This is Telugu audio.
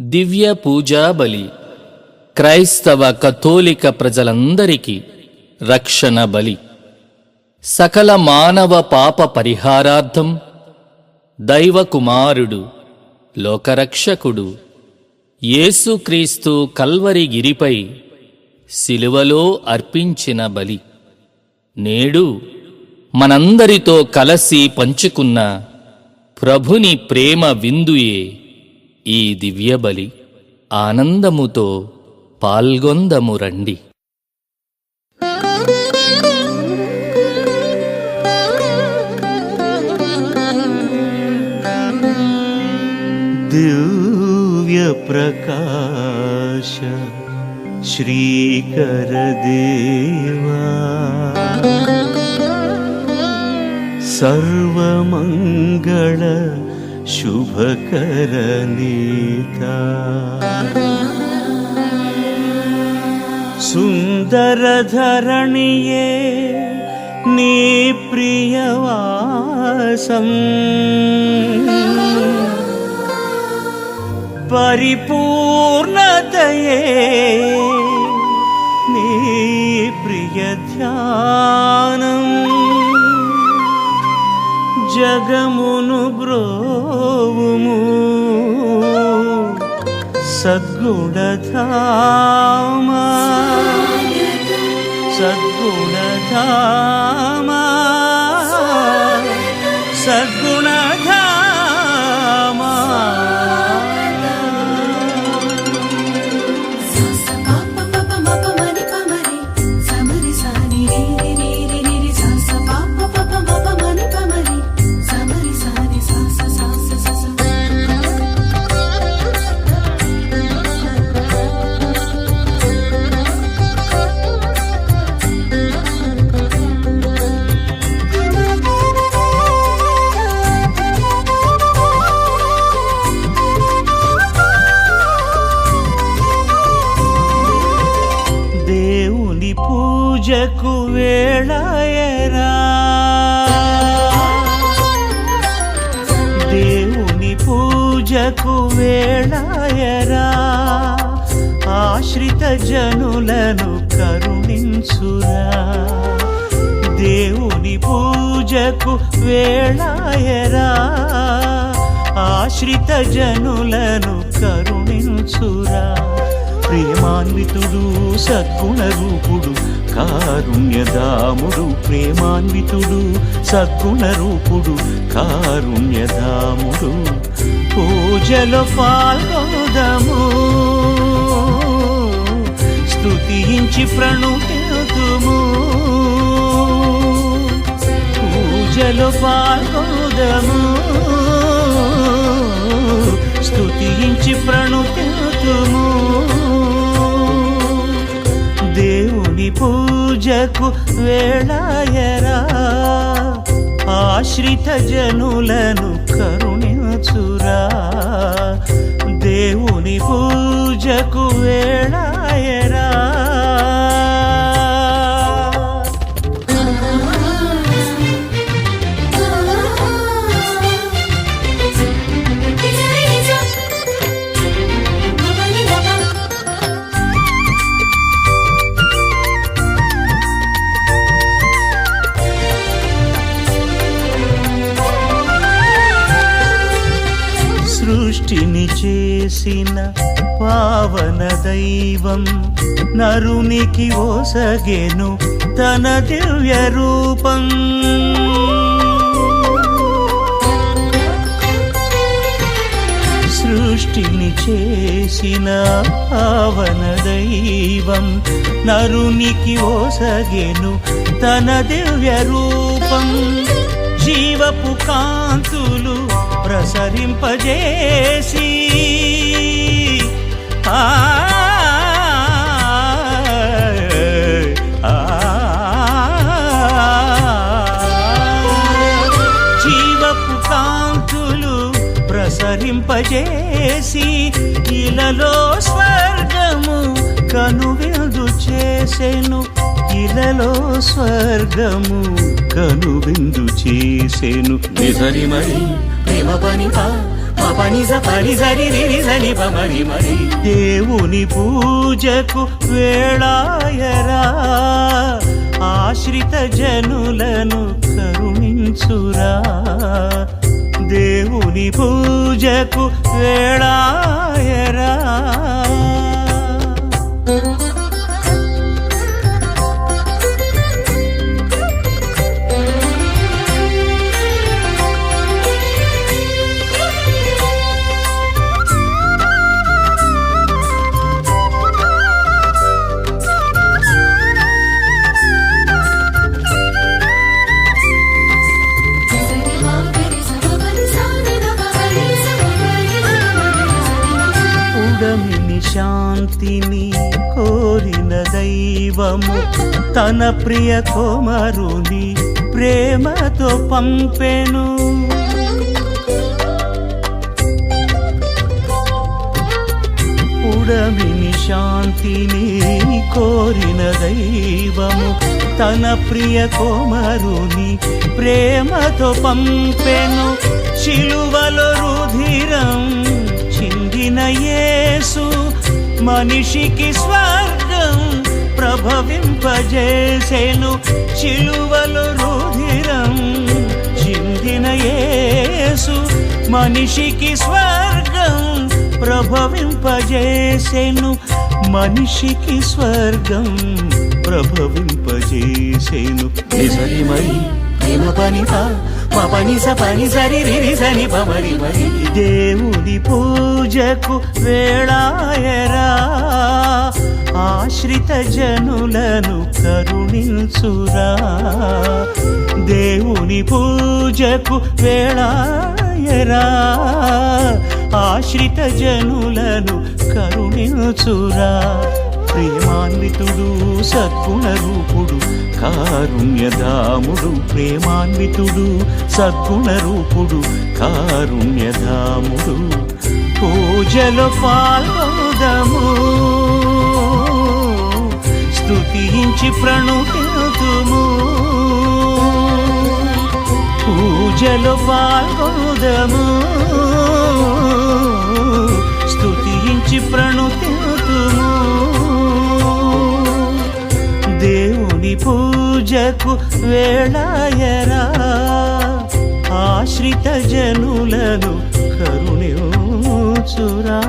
దివ్య పూజా బలి. క్రైస్తవ కథోలిక ప్రజలందరికీ రక్షణ బలి. సకల మానవ పాప పరిహారార్థం దైవకుమారుడు లోకరక్షకుడు యేసుక్రీస్తు కల్వరి గిరిపై శిలువలో అర్పించిన బలి. నేడు మనందరితో కలసి పంచుకున్న ప్రభుని ప్రేమ విందుయే ఈ దివ్యబలి ఆనందముతో పాల్గొందము రండి. దివ్య ప్రకాశ శ్రీకర దేవా సర్వమంగళ शुभकरनीता सुन्दरधरणिये नीप्रियवासम् परिपूर्णतये नीप्रियध्यानम् జగమును బ్రోవుము. సద్గుణధామా సద్గుణధామా. సద్గుణధామా పూజకు వేళాయరా. ఆశ్రిత జనులను కరుణించురా. దేవుని పూజకు వేళాయరా. ఆశ్రిత జనులను కరుణించురా. ప్రేమాన్వితుడు సద్గుణ రూపుడు కారుణ్యధాముడు ప్రేమాన్వితుడు సద్గుణ రూపుడు కారుణ్యధాముడు పూజలో పాల్గొదము. స్తుతించి ప్రణుతుము పూజలో పాల్గొదము. స్తుతించి ప్రణుతుము దేవుని పూజకు వేళాయరా. ఆశ్రిత జనులను కరుణి కరుణించురా దేవుని పూజకు వేళాయరా. సృష్టిని చేసిన పావన దైవం నరునికి ఓసగెను తన దివ్య రూపం. సృష్టిని చేసిన పావన దైవం నరునికి ఓసగెను తన దివ్య రూపం. జీవపు కాంతులు ప్రసరింపజేసి ఆ ఆ, జీవపు కాంతులు ప్రసరింపజేసి ఇలలో స్వర్గము కనువిందు చేసెను ఇలలో స్వర్గము కనువిందు చేసెను. నిజరి మరి ప్రేమ పని పని సరి రి సని పమరి మరి. దేవుని పూజకు వేళాయరా ఆశ్రిత జనులను కరుణించురా. దేవుని పూజకు వేళాయరా శాంతిని కోరిన దైవము తన ప్రియ కుమరుని ప్రేమతో పంపెను. ఉడమిని శాంతిని కోరిన దైవము తన ప్రియ కుమరుని ప్రేమతో పంపెను. శిలువలో రుధిరం చిందిన యేసు మనిషికి స్వర్గం ప్రభవింపజేసేను. చిలువలు రుధిరం చిందిన యేసు మనిషికి స్వర్గం ప్రభవింపజేసేను. మనిషికి స్వర్గం ప్రభవింపజేసేను. నిజమై మరి ప్రేమ పనిత మా పని పని సరి రి సని పమరి మరి దేవుని పూజకు వేళాయరా. ఆశ్రిత జనులను కరుణించురా. దేవుని పూజకు వేళాయరా. ఆశ్రిత జనులను కరుణించురా. ప్రేమాన్వితుడు సద్గుణ రూపుడు కారుణ్యధాముడు ప్రేమాన్వితుడు సద్గుణ రూపుడు కారుణ్యధాముడు పూజలో పాల్గొదము స్తుతించి ప్రణుతుము పూజలు పాల్గొదము స్తుతించి ప్రణుతి పూజకు వేళాయరా. ఆశ్రిత జనులను కరుణించురా.